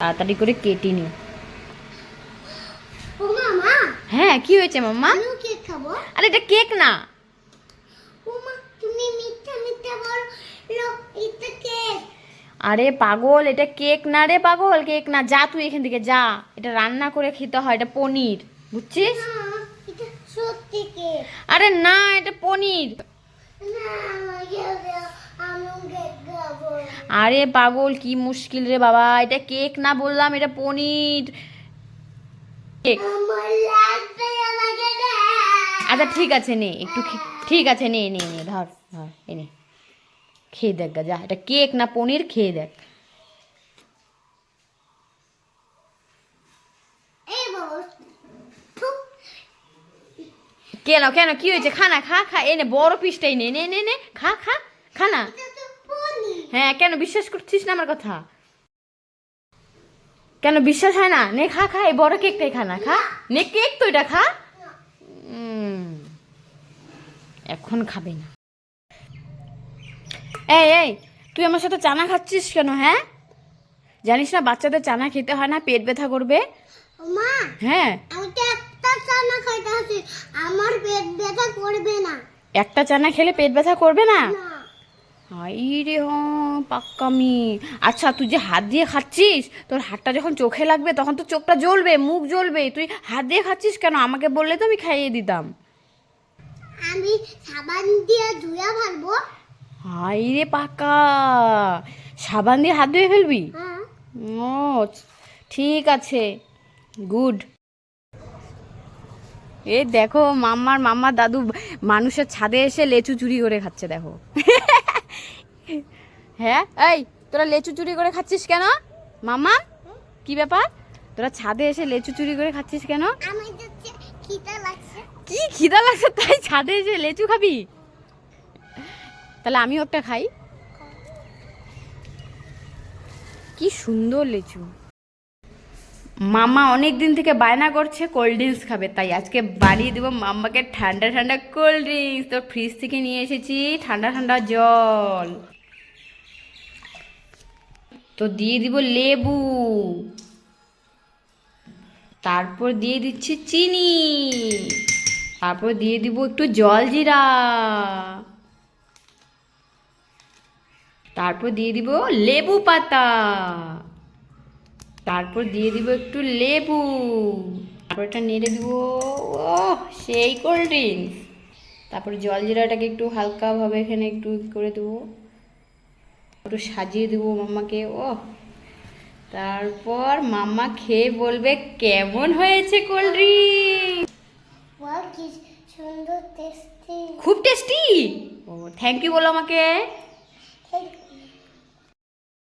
তাড়াতাড়ি করে কেটে নি ও মামা। হ্যাঁ কি হয়েছে মাম্মা? কেক খাব। আরে এটা কেক না। ও মা তুমি মিথ্যা মিথ্যা বলো। এটা কেক। আরে পাগল এটা কেক না রে পাগল কেক না। যা তুই এখান থেকে যা। এটা রান্না করে খেতে হয় এটা পনির বুঝছিস? আরে না এটা পনির। না আমাকে দাও, আমিও কেক খাব আরে পাগল, কি মুশকিল রে বাবা, এটা কেক না বললাম, এটা পনির। কেক। আচ্ছা ঠিক আছে, নে, একটু ঠিক আছে, নে নে নে, ধর ধর এনে খেয়ে দেখ গা, যা, এটা কেক না পনির, খেয়ে দেখ। কেন কেন, কি হয়েছে? খানা খা খা এনে বড় পিসটাই নে নে নে খা খা খানা হ্যাঁ কেন বিশ্বাস করছিস না আমার কথা? কেন বিশ্বাস হয় না? নে খা খা এই বড় কেকটাই খা না খা। নে কেক তো এটা খা। এখন খাবে না। এই এই তুই আমার সাথে চানা খাচ্ছিস কেন হ্যাঁ? জানিস না বাচ্চাদের চানা খেতে হয় না পেট ব্যথা করবে। মা হ্যাঁ। আমি তো একটা চানা খাইতে আছি আমার পেট ব্যথা করবে না। একটা চানা খেলে পেট ব্যথা করবে না। রে পাক্কামি। আচ্ছা তুই যে হাত দিয়ে খাচ্ছিস তোর হাতটা যখন চোখে লাগবে তখন তো চোখটা জ্বলবে মুখ জ্বলবে। তুই হাত দিয়ে খাচ্ছিস কেন? আমাকে বললে তো আমি খাইয়ে দিতাম। আমি সাবান দিয়ে ধুয়ে ভালবো। হাই রে পাক্কা সাবান দিয়ে হাত ধুয়ে ফেলবি? হ্যাঁ। ও ঠিক আছে। গুড। এই দেখো মাম্মার মাম্মার দাদু মানুষের ছাদে এসে লেচু চুরি করে খাচ্ছে দেখো। হ্যাঁ? এই তোরা লেচু চুরি করে খাচ্ছিস কেন? মাম্মা কি ব্যাপার? তোরা ছাদে এসে লেচু চুরি করে খাচ্ছিস কেন? কি খিদা লাগছে? তাই ছাদে এসে লেচু খাবি? তাহলে আমিও একটা খাই। কি সুন্দর লেচু। মামা অনেক দিন থেকে বায়না করছে কোল্ড ড্রিঙ্কস খাবে তাই আজকে বানিয়ে দেবো মাম্মাকে ঠান্ডা ঠান্ডা কোল্ড ড্রিঙ্কস তো ফ্রিজ থেকে নিয়ে এসেছি ঠান্ডা ঠান্ডা জল। তো দিয়ে দিব লেবু। তারপর দিয়ে দিচ্ছি চিনি। তারপর দিয়ে দিব একটু জল জিরা। তারপর দিয়ে দিব লেবু পাতা। তারপর দিয়ে দিব একটু লেবু। তারপর এটা নেড়ে দিব ও সেই কোল্ড ড্রিঙ্কস তারপর জল জিরাটাকে একটু হালকাভাবে এখানে একটু করে দেবো। একটু সাজিয়ে দেবো মাম্মাকে ও। তারপর মাম্মা খেয়ে বলবে কেমন হয়েছে কোল্ড ড্রিঙ্ক সুন্দর খুব টেস্টি ও থ্যাংক ইউ বলো আমাকে।